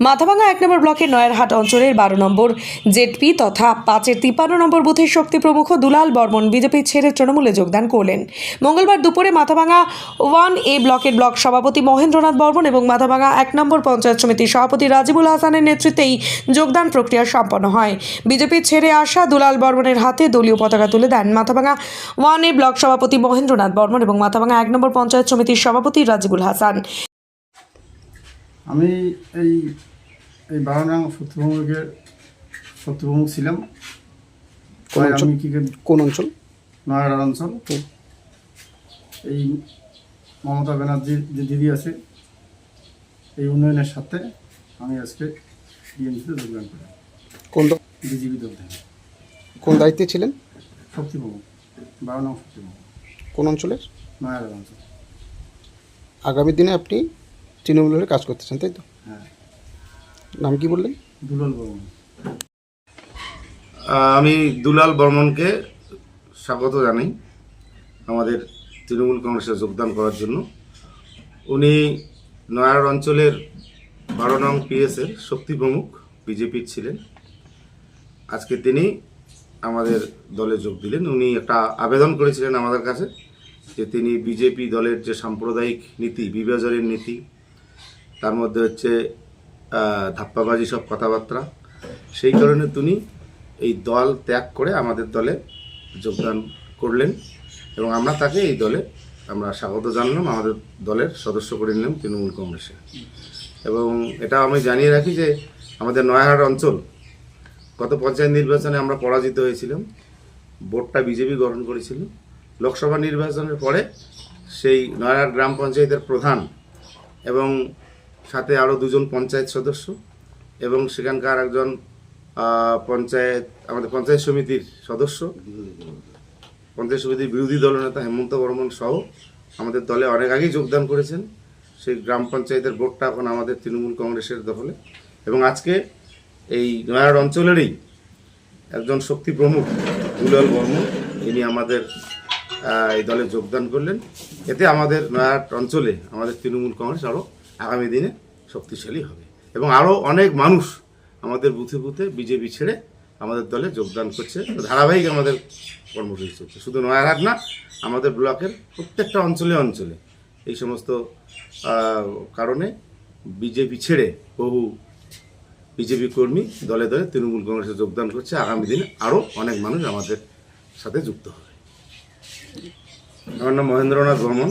মাথাভাঙা এক নম্বর ব্লকের নয়ারহাট অঞ্চলের বারো নম্বর জেডপি তথা পাঁচের তিপ্পান্ন নম্বর বুথের শক্তি প্রমুখ দুলাল বর্মন বিজেপি ছেড়ে তৃণমূলে যোগদান করলেন। মঙ্গলবার দুপুরে মাথাভাঙা ওয়ান এ ব্লকের ব্লক সভাপতি মহেন্দ্রনাথ বর্মন এবং মাথাভাঙা এক নম্বর পঞ্চায়েত সমিতির সভাপতি রাজিবুল হাসানের নেতৃত্বেই যোগদান প্রক্রিয়া সম্পন্ন হয়। বিজেপি ছেড়ে আসা দুলাল বর্মনের হাতে দলীয় পতাকা তুলে দেন মাথাভাঙা ওয়ান এ ব্লক সভাপতি মহেন্দ্রনাথ বর্মন এবং মাথাভাঙা এক নম্বর পঞ্চায়েত সমিতির সভাপতি রাজিবুল হাসান। আমি এই এই বারোনাং শত্রুভূমিকের শত্রুভূমি ছিলাম? আমি কি কোন অঞ্চল? নয়াগড় অঞ্চল। এই মমতা ব্যানার্জির যে দিদি আছে এই উন্নয়নের সাথে আমি আজকে বিএনপিতে যোগদান করি। কোন বিজেপি দল থেকে। কোন দায়িত্বে ছিলেন? শক্তিভূমি বারোনাং শক্তিভূমি কোন অঞ্চলের? নয়াগড় অঞ্চল। আগামী দিনে আপনি তৃণমূলের কাজ করতেছেন তাই তো? হ্যাঁ। নাম কি বললেন? দুলাল বর্মন। আমি দুলাল বর্মনকে স্বাগত জানাই আমাদের তৃণমূল কংগ্রেসে যোগদান করার জন্য। উনি নয়ার অঞ্চলের বারো নং পিএসের শক্তি প্রমুখ বিজেপির ছিলেন। আজকে তিনি আমাদের দলে যোগ দিলেন। উনি একটা আবেদন করেছিলেন আমাদের কাছে যে তিনি বিজেপি দলের যে সাম্প্রদায়িক নীতি বিভাজনের নীতি তার মধ্যে হচ্ছে ধাপ্পাবাজি সব কথাবার্তা। সেই কারণে তিনি এই দল ত্যাগ করে আমাদের দলে যোগদান করলেন এবং আমরা তাকে এই দলে আমরা স্বাগত জানলাম, আমাদের দলের সদস্য করে নিলাম তৃণমূল কংগ্রেসে এবং এটা আমি জানিয়ে রাখি যে আমাদের নয়াহাট অঞ্চল, গত পঞ্চায়েত নির্বাচনে আমরা পরাজিত হয়েছিলাম বোর্ডটা বিজেপি গঠন করেছিল। লোকসভা নির্বাচনের পরে সেই নয়াহাট গ্রাম পঞ্চায়েতের প্রধান এবং সাথে আরও দুজন পঞ্চায়েত সদস্য এবং সেখানকার একজন পঞ্চায়েত, আমাদের পঞ্চায়েত সমিতির সদস্য। পঞ্চায়েত সমিতির বিরোধী দলনেতা হেমন্ত বর্মন সহ আমাদের দলে অনেক আগেই যোগদান করেছেন। সেই গ্রাম পঞ্চায়েতের ভোটটা এখন আমাদের তৃণমূল কংগ্রেসের দখলে। এবং আজকে এই নয়ার অঞ্চলেরই একজন শক্তি প্রমুখ দুলাল বর্মন, ইনি আমাদের এই দলে যোগদান করলেন। এতে আমাদের নয়াট অঞ্চলে আমাদের তৃণমূল কংগ্রেস আরও আগামী দিনে শক্তিশালী হবে। এবং আরও অনেক মানুষ আমাদের বুথে বুথে বিজেপি ছেড়ে আমাদের দলে যোগদান করছে। ধারাবাহিক আমাদের কর্মসূচি চলছে। শুধু নয়ারহাট না, আমাদের ব্লকের প্রত্যেকটা অঞ্চলে অঞ্চলে এই সমস্ত কারণে বিজেপি ছেড়ে বহু বিজেপি কর্মী দলে দলে তৃণমূল কংগ্রেসে যোগদান করছে। আগামী দিনে আরও অনেক মানুষ আমাদের সাথে যুক্ত হবে। আমার নাম মহেন্দ্রনাথ বর্মন।